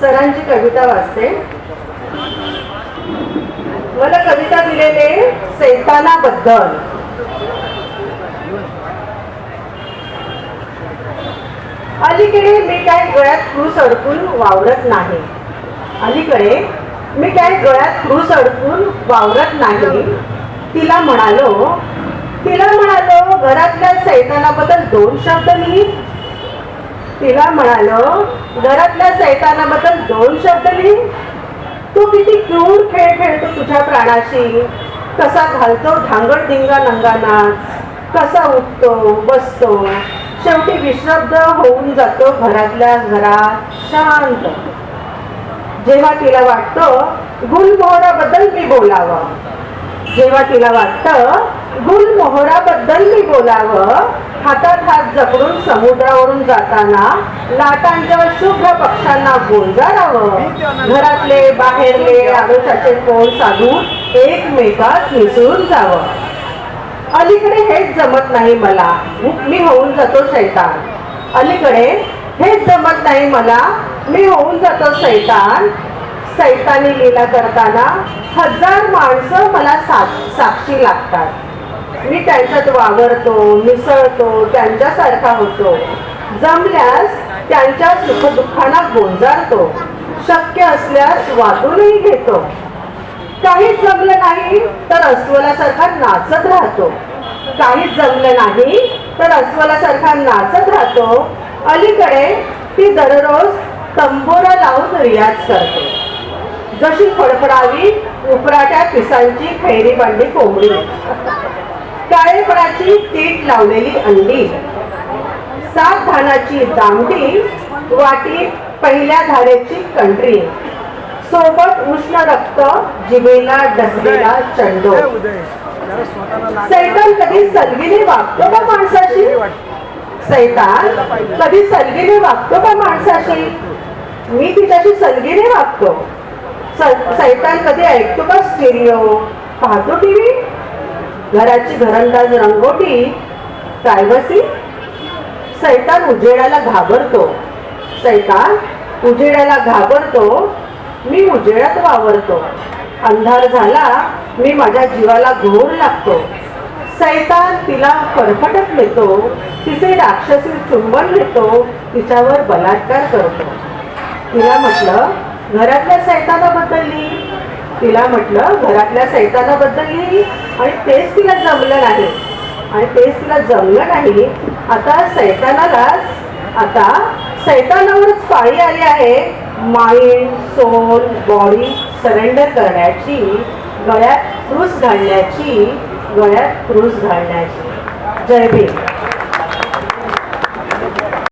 सरांची कविता वाचते. मला कविता दिलेले सैतानाबद्दल अलीकडे मी काय गळ्यात क्रूस अडकून वावरत नाही. अलीकडे मी काय गळ्यात क्रूस अडकून वावरत नाही. तिला म्हणालो तिला म्हणालो घरातल्या सैतानाबद्दल दोन शब्द लिहित तिला म्हणालो घरातल्या सैतानाबद्दल दोन शब्द लिही. तू किती क्रूर खेळ खेळतो तुझ्या प्राणाशी. कसा घालतो धांगड धिंगा नंगानाच. कसा उठतो बसतो. शेवटी विश्रब्द होऊन जातो घरातल्या घरात शांत. जेव्हा तिला वाटतं गुलमोहराबद्दल मी बोलावं. जेव्हा तिला वाटतं गुलमोहराबद्दल मी बोलावं हातात हात जपडून समुद्रावरून जाताना लाटांच्या शुभ्र पक्षांना गोंजारावं घरातले बाहेरले आरोशाचे कोण साधून एकमेकात मिसळून जावं. अलीकडे हेच जमत नाही मला मी होऊन जातो शैतान. अलीकडे हेच जमत नाही मला मी होऊन जातो शैतान. सैतानी लीला करताना हजार माणसं मला साक्षी लागतात. मी त्यांच्यात वावरतो मिसळतो त्यांच्यासारखा होतो. जमल्यास त्यांच्या सुखदुःखांना गोंजारतो. शक्य असल्यास वाटूनही घेतो. काहीच जमलं नाही तर अस्वलासारखा नाचत राहतो. काहीच जमलं नाही तर अस्वलासारखा नाचत राहतो. अलीकडे ती दररोज तंबोरा लावून रियाज करते. जशी फडफडावी उपराट्या पिसांची खैरी बांडी कोंबडी. काळेपणाची तीट लावलेली अंडी. सात धानाची दामटी वाटी पहिल्या धारेची कंट्री सोबत उष्ण रक्त जिभेला डसलेला चंडो. सैतान कधी सलगीने वागतो का माणसाशी? सैतान कधी सलगीने वागतो का माणसाशी? मी तिच्याशी सलगीने वागतो. स- सैतान कधी ऐकतो का स्टेरिओ? पाहतो टीव्ही घराची घरंदाज रंगोटी प्रायव्हसी सैतान उजेडाला घाबरतो. सैतान उजेडाला घाबरतो मी उजेडात वावरतो. अंधार झाला मी माझ्या जीवाला घोर लागतो. सैतान तिला फरफटत नेतो तिचे राक्षसी चुंबन घेतो तिच्यावर बलात्कार करतो. तिला म्हटलं घरातल्या सैतानाबद्दल लिही. तिला म्हटलं घरातल्या सैतानाबद्दल लिही. आणि तेच तिला जमलं नाही. आणि तेच तिला जमलं नाही. आता सैतानालाच आता सैतानावरच पाळी आली आहे. माइंड सोल बॉडी सरेंडर करण्याची गळ्यात क्रूस घालण्याची गळ्यात क्रूस घालण्याची. जय भीम.